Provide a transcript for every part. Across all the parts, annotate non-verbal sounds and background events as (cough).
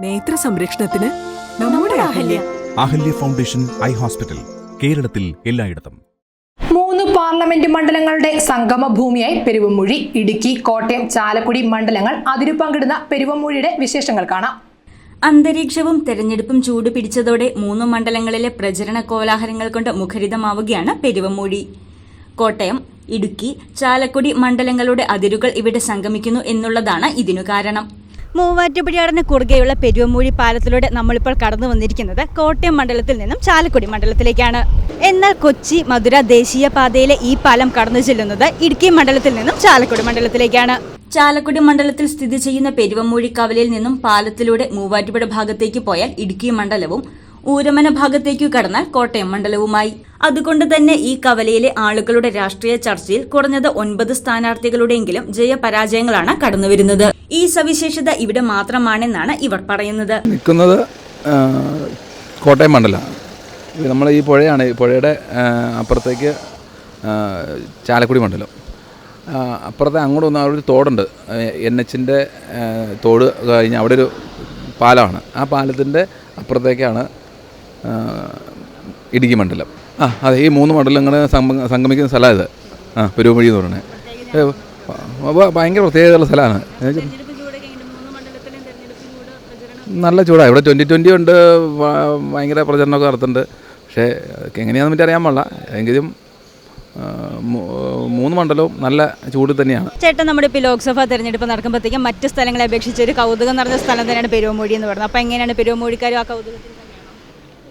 നേത്ര സംരക്ഷണത്തിന് നമ്മുടെ Ahalya. Ahalya. Foundation eye hospital കേരളത്തിൽ എല്ലായിടത്തും. മൂന്ന് പാർലമെന്റ് മണ്ഡലങ്ങളുടെ സംഗമ ഭൂമിയായി പെരുവമൂഴി ഇടുക്കി കോട്ടയം ചാലക്കുടി മണ്ഡലങ്ങൾ അതിരു പങ്കിടുന്ന പെരുവമൂഴിയുടെ വിശേഷങ്ങൾ കാണാം. അന്തരീക്ഷവും തെരഞ്ഞെടുപ്പും ചൂടുപിടിച്ചതോടെ മൂന്ന് മണ്ഡലങ്ങളിലെ പ്രചരണ കോലാഹലങ്ങൾ കൊണ്ട് മുഖരിതമാവുകയാണ് പെരുവമൂഴി. കോട്ടയം ഇടുക്കി ചാലക്കുടി മണ്ഡലങ്ങളുടെ അതിരുകൾ ഇവിടെ സംഗമിക്കുന്നു എന്നുള്ളതാണ് ഇതിനു കാരണം. മൂവാറ്റുപുഴയാറിന് കുറുകെയുള്ള പെരുവമൂഴി പാലത്തിലൂടെ നമ്മളിപ്പോൾ കടന്നു വന്നിരിക്കുന്നത് കോട്ടയം മണ്ഡലത്തിൽ നിന്നും ചാലക്കുടി മണ്ഡലത്തിലേക്കാണ്. എന്നാൽ കൊച്ചി മധുര ദേശീയ പാതയിലെ ഈ പാലം കടന്നു ചെല്ലുന്നത് ഇടുക്കി മണ്ഡലത്തിൽ നിന്നും ചാലക്കുടി മണ്ഡലത്തിലേക്കാണ്. ചാലക്കുടി മണ്ഡലത്തിൽ സ്ഥിതി ചെയ്യുന്ന പെരുവമൂഴി കവലയിൽ നിന്നും പാലത്തിലൂടെ മൂവാറ്റുപുഴ ഭാഗത്തേക്ക് പോയാൽ ഇടുക്കി മണ്ഡലവും ഊരമന ഭാഗത്തേക്കു കടന്നാൽ കോട്ടയം മണ്ഡലവുമായി. അതുകൊണ്ട് തന്നെ ഈ കവലയിലെ ആളുകളുടെ രാഷ്ട്രീയ ചർച്ചയിൽ കുറഞ്ഞത് ഒൻപത് സ്ഥാനാർത്ഥികളുടെയെങ്കിലും ജയപരാജയങ്ങളാണ് കടന്നുവരുന്നത്. ഈ സവിശേഷത ഇവിടെ മാത്രമാണെന്നാണ് ഇവർ പറയുന്നത്. നിൽക്കുന്നത് കോട്ടയം മണ്ഡലമാണ് നമ്മൾ ഈ പുഴയാണ്. ഈ പുഴയുടെ അപ്പുറത്തേക്ക് ചാലക്കുടി മണ്ഡലം. അപ്പുറത്തെ അങ്ങോട്ട് വന്ന ഒരു തോടുണ്ട്. എൻ എച്ചിന്റെ തോട് കഴിഞ്ഞ് അവിടെ ഒരു പാലമാണ്. ആ പാലത്തിന്റെ അപ്പുറത്തേക്കാണ് ഇടുക്കി മണ്ഡലം. ആ അതെ ഈ മൂന്ന് മണ്ഡലങ്ങൾ സംഗ- സംഗമിക്കുന്ന സ്ഥലമാണ് ഇത്. ആ പെരുവഴി എന്ന് പറയുന്നത്. ഭയങ്കര പ്രത്യേകതയുള്ള സ്ഥലമാണ്. നല്ല ചൂടാണ് ഇവിടെ ട്വന്റി ട്വന്റി ഉണ്ട്. ഭയങ്കര പ്രചരണമൊക്കെ നടത്തുന്നുണ്ട്. പക്ഷേ എങ്ങനെയാണെന്ന് പറ്റി അറിയാൻ പാടില്ല. എങ്കിലും മൂന്ന് മണ്ഡലവും നല്ല ചൂട് തന്നെയാണ്. ചേട്ടൻ നമ്മുടെ ഇപ്പോൾ ലോക്സഭാ തെരഞ്ഞെടുപ്പ് നടക്കുമ്പോഴത്തേക്കും മറ്റ് സ്ഥലങ്ങളെ അപേക്ഷിച്ച് ഒരു കൗതുകം നിറഞ്ഞ സ്ഥലം തന്നെയാണ് പെരുവമൂഴി എന്ന് പറയുന്നത്. അപ്പോൾ എങ്ങനെയാണ് പെരുവമൂഴിക്കാരും ആ കൗതുകത്തിൽ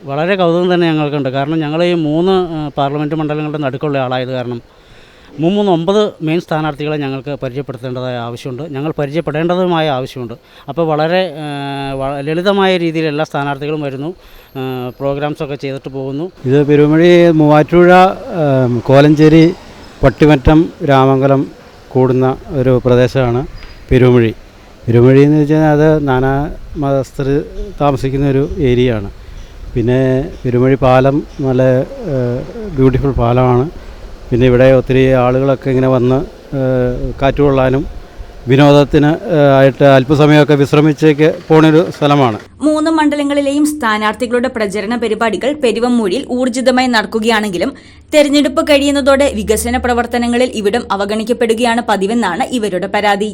വളരെ കൗതുകം തന്നെ ഞങ്ങൾക്കുണ്ട്. കാരണം ഞങ്ങൾ ഈ മൂന്ന് പാർലമെന്റ് മണ്ഡലങ്ങളുടെ നടുക്കുള്ള ആളായത് കാരണം മൂന്ന് ഒമ്പത് മെയിൻ സ്ഥാനാർത്ഥികളെ ഞങ്ങൾക്ക് പരിചയപ്പെടുത്തേണ്ടതായ ആവശ്യമുണ്ട്. ഞങ്ങൾ പരിചയപ്പെടേണ്ടതുമായ ആവശ്യമുണ്ട്. അപ്പോൾ വളരെ ലളിതമായ രീതിയിൽ എല്ലാ സ്ഥാനാർത്ഥികളും വരുന്നു. പ്രോഗ്രാംസൊക്കെ ചെയ്തിട്ട് പോകുന്നു. ഇത് പെരുമഴി മൂവാറ്റുപുഴ കോലഞ്ചേരി പട്ടിമറ്റം രാമംഗലം കൂടുന്ന ഒരു പ്രദേശമാണ് പെരുമഴി പെരുമഴി എന്ന് വെച്ചാൽ അത് നാനാ മതസ്ഥർ താമസിക്കുന്ന ഒരു ഏരിയ ആണ് പിന്നെ പെരുമഴി പാലം നല്ല ബ്യൂട്ടിഫുൾ പാലമാണ്. പിന്നെ ഇവിടെ ഒത്തിരി ആളുകളൊക്കെ ഇങ്ങനെ വന്ന് കാറ്റ് കൊള്ളാനും വിനോദത്തിന് ആയിട്ട് അല്പസമയമൊക്കെ വിശ്രമിച്ചേക്ക് പോണൊരു സ്ഥലമാണ്. മൂന്ന് മണ്ഡലങ്ങളിലെയും സ്ഥാനാർത്ഥികളുടെ പ്രചരണ പരിപാടികൾ പെരുവമ്മൂഴിയിൽ ഊർജിതമായി നടക്കുകയാണെങ്കിലും തെരഞ്ഞെടുപ്പ് കഴിയുന്നതോടെ വികസന പ്രവർത്തനങ്ങളിൽ ഇവിടം അവഗണിക്കപ്പെടുകയാണ് പതിവെന്നാണ് ഇവരുടെ പരാതി.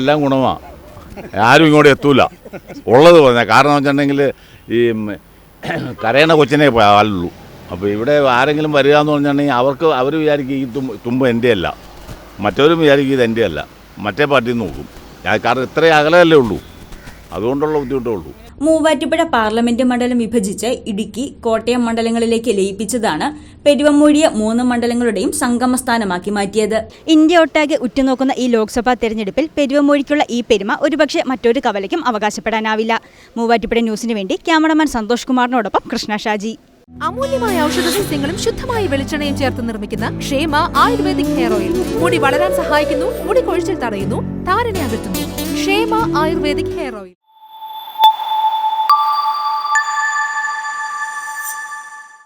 എല്ലാം ഗുണമാണ് ആരും ഇങ്ങോട്ട് എത്തൂല. ഉള്ളത് പറഞ്ഞാൽ കാരണം വെച്ചിട്ടുണ്ടെങ്കിൽ ഈ (clears throat) കരയണ കൊച്ചിനെ പാലുള്ളൂ അപ്പോൾ ഇവിടെ ആരെങ്കിലും വരിക എന്ന് പറഞ്ഞിട്ടുണ്ടെങ്കിൽ അവർക്ക് അവർ വിചാരിക്കും ഈ തുമ്പ് തുമ്പ് എന്റെ അല്ല മറ്റവരും വിചാരിക്കും ഇത് എന്റെ അല്ല മറ്റേ പാർട്ടി നോക്കും. കാരണം ഇത്രയും അകലമല്ലേ ഉള്ളൂ. അതുകൊണ്ടുള്ള ബുദ്ധിമുട്ടേ ഉള്ളൂ. മൂവാറ്റുപുഴ പാർലമെന്റ് മണ്ഡലം വിഭജിച്ച് ഇടുക്കി കോട്ടയം മണ്ഡലങ്ങളിലേക്ക് ലയിപ്പിച്ചതാണ് പെരുവമ്മൂഴിയെ മൂന്ന് മണ്ഡലങ്ങളുടെയും സംഗമസ്ഥാനമാക്കി മാറ്റിയത്. ഇന്ത്യ ഒട്ടാകെ ഉറ്റുനോക്കുന്ന ഈ ലോക്സഭാ തെരഞ്ഞെടുപ്പിൽ പെരുവമൂഴിക്കുള്ള ഈ പെരുമ ഒരുപക്ഷെ മറ്റൊരു കവലയ്ക്കും അവകാശപ്പെടാനാവില്ല. മൂവാറ്റുപുഴ ന്യൂസിന് വേണ്ടി ക്യാമറമാൻ സന്തോഷ് കുമാറിനോടൊപ്പം കൃഷ്ണ ഷാജി. അമൂല്യമായ ഔഷധ സസ്യങ്ങളും ശുദ്ധമായ വെളിച്ചെണ്ണയും ചേർത്ത് നിർമ്മിക്കുന്ന ക്ഷേമ ആയുർവേദിക് ഹെയർ ഓയിൽ. മുടി വളരാൻ സഹായിക്കുന്നു മുടി കൊഴിച്ചിൽ തടയുന്നു താരനെ അകറ്റുന്നു. ക്ഷേമ ആയുർവേദിക് ഹെയർ ഓയിൽ.